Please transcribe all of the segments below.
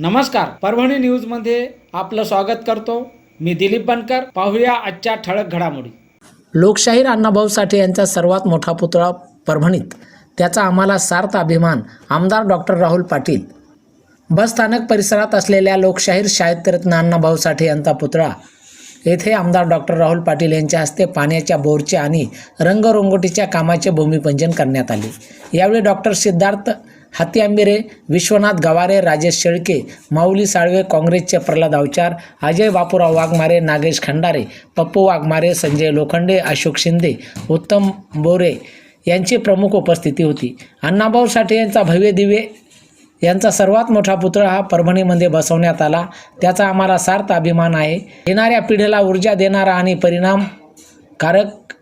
नमस्कार परभणी न्यूजमध्ये आपलं स्वागत करतो. मी दिलीप बनकर पाहूया आजच्या ठळक घडामोडी. लोकशाहीर अण्णाभाऊ साठे यांचा सर्वात मोठा पुतळा परभणीत. त्याचा आम्हाला सार्थ अभिमान आमदार डॉक्टर राहुल पाटील. बसस्थानक परिसरात असलेल्या लोकशाहीर शाहित्यरत्न अण्णाभाऊ साठे यांचा पुतळा. येथे आमदार डॉक्टर राहुल पाटील यांच्या हस्ते पाण्याच्या बोरचे आणि रंगरोंगोटीच्या कामाचे भूमिपूजन करण्यात आले. यावेळी डॉक्टर सिद्धार्थ हाती आंबिरे विश्वनाथ गवारे राजेश शेळके माऊली साळवे काँग्रेसचे प्रल्हाद अवचार अजय बापूराव वाघमारे नागेश खंडारे पप्पू वाघमारे संजय लोखंडे अशोक शिंदे उत्तम बोरे यांची प्रमुख उपस्थिती होती. अण्णाभाऊ साठे यांचा भव्य दिवे यांचा सर्वात मोठा पुतळा हा परभणीमध्ये बसवण्यात आला. त्याचा आम्हाला सार्थ अभिमान आहे. येणाऱ्या पिढीला ऊर्जा देणारा आणि परिणामकारक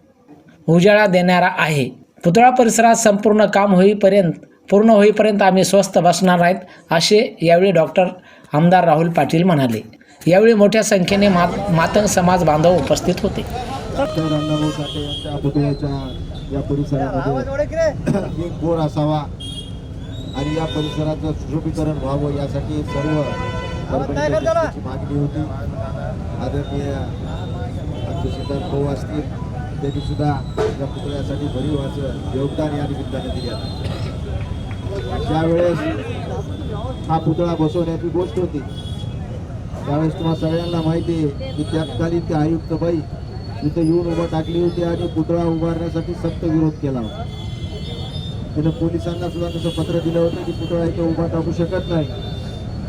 उजाळा देणारा आहे. पुतळा परिसरात संपूर्ण काम होईपर्यंत पूर्ण होईपर्यंत आम्ही स्वस्थ बसणार आहेत असे यावेळी डॉक्टर आमदार राहुल पाटील म्हणाले. यावेळी मोठ्या संख्येने मात मातंग समाज बांधव उपस्थित होते. या परिसरामध्ये एक असावा आणि या परिसराचं सुशोभीकरण व्हावं यासाठी सर्व मागणी होती आदरणीय आमचे सिद्धार्थ भाऊ असतील त्यांनी सुद्धा या पुतळ्यासाठी भरीव असं योगदान या निमित्ताने दिले ज्यावेळेस हा पुतळा बसवण्याची गोष्ट होती त्यावेळेस तुम्हाला सगळ्यांना माहिती आहे की त्यातकालीन ते आयुक्त बाई तिथे येऊन उभा टाकली होती आणि पुतळा उभारण्यासाठी सक्त विरोध केला होता. तिथं पोलिसांना सुद्धा तसं पत्र दिलं होतं की पुतळा इथं उभा टाकू शकत नाही.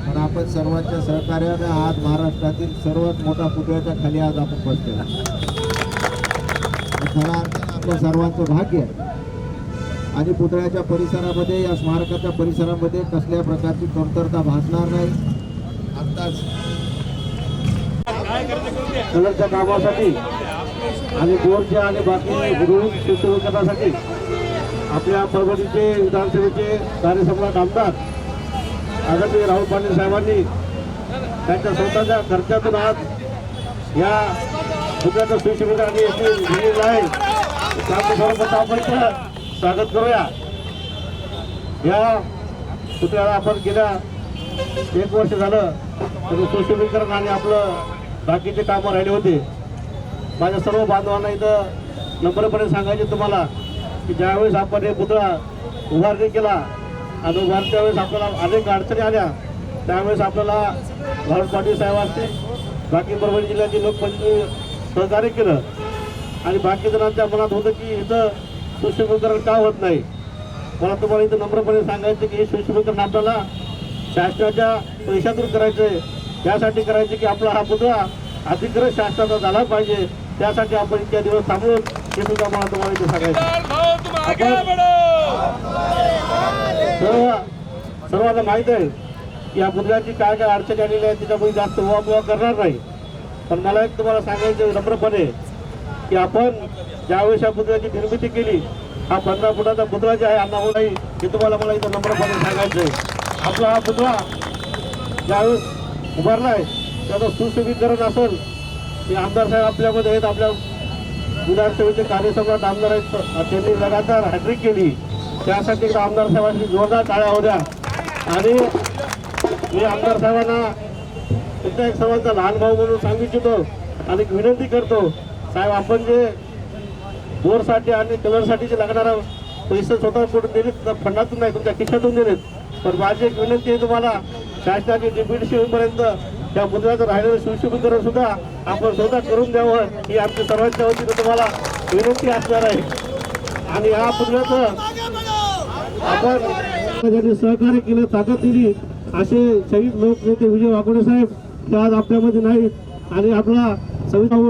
पण आपण सर्वांच्या सहकार्याने आज महाराष्ट्रातील सर्वात मोठा पुतळ्याच्या खाली आज आपण बसलेला खरा अर्थानं आपल्या सर्वांचं भाग्य आहे. आणि पुतळ्याच्या परिसरामध्ये या स्मारकाच्या परिसरामध्ये कसल्या प्रकारची कमतरता भासणार नाही. आत्ताच कलरच्या कामासाठी आणि बोर्डच्या आणि बाकी गृह सुशोभीकरणासाठी आपल्या परभणीचे विधानसभेचे कार्यसम्राट आमदार आदरणीय राहुल पाटील साहेबांनी त्यांच्या स्वतःच्या खर्चातून आज या पुतळ्याचं सुशोभीकरण आणि याची आहे. स्वागत करूया. या पुतळ्याला आपण गेल्या एक वर्ष झालं तर सुशोभीकरण आणि आपलं बाकीचे कामं राहिले होते. माझ्या सर्व बांधवांना इथं नम्रपणे सांगायचे तुम्हाला की ज्यावेळेस आपण हे पुतळा उभारणी केला आणि उभारच्या वेळेस आपल्याला अनेक अडचणी आल्या त्यावेळेस आपल्याला भारत पाटील साहेब असते बाकी परभणी जिल्ह्याचे लोकप्रतिनिधी सहकार्य केलं. आणि बाकी जणांच्या मनात होतं की इथं सुशोभीकरण का होत नाही? मला तुम्हाला इथं नम्रपणे सांगायचं की हे सुशोभीकरण आपल्याला शासनाच्या पैशातून करायचं आहे त्यासाठी करायचं की आपला हा पुतळा अधिकृत शासनाचा झाला पाहिजे. त्यासाठी आपण इतक्या दिवस थांबून हे सुद्धा मला तुम्हाला इथे सांगायचं सर्व सर्वांना माहीत आहे की या पुतळ्याची काय काय अडचणी आलेल्या आहेत त्याच्यामध्ये जास्त उहापोहा करणार नाही. पण मला एक तुम्हाला सांगायचं नम्रपणे की आपण ज्यावेळेस या पुतळ्याची निर्मिती केली हा पंधरा फुटाचा पुतळा जे आहे अण्णा नाही हे तुम्हाला मला इथं नम्रपणे सांगायचं आहे आपला हा पुतळा ज्यावेळेस उभारला आहे त्याचं सुशोभीकरण असेल की आमदार साहेब आपल्यामध्ये आहेत आपल्या विधानसभेचे कार्यसम्राट आमदार आहेत त्यांनी लगातार हॅट्रिक केली. त्यासाठी आमदार साहेबांनी जोरदार टाळ्या होत्या. आणि मी आमदार साहेबांना तुमच्या एक सर्वांचा लहान भाऊ म्हणून सांगू इच्छितो आणि विनंती करतो साहेब आपण जे बोरसाठी आणि कलरसाठी जे लागणारा पैसे स्वतः कुठून दिलेत फंडातून नाही तुमच्या खिशातून दिलेत. पण माझी एक विनंती आहे तुम्हाला शासनाची डिप्युटी होईपर्यंत त्या मुद्राचं राहिलेलं सुशोभीकरण सुद्धा आपण स्वतः करून द्यावं ही आमची सर्वांच्या वतीनं तुम्हाला विनंती असणार आहे. आणि या पुतळ्याचं आपण ज्यांनी सहकार्य केलं ताकद दिली. असे शहीद लोकनेते विजय वाकोडे साहेब ते आज आपल्यामध्ये नाहीत. आणि आपला संविधान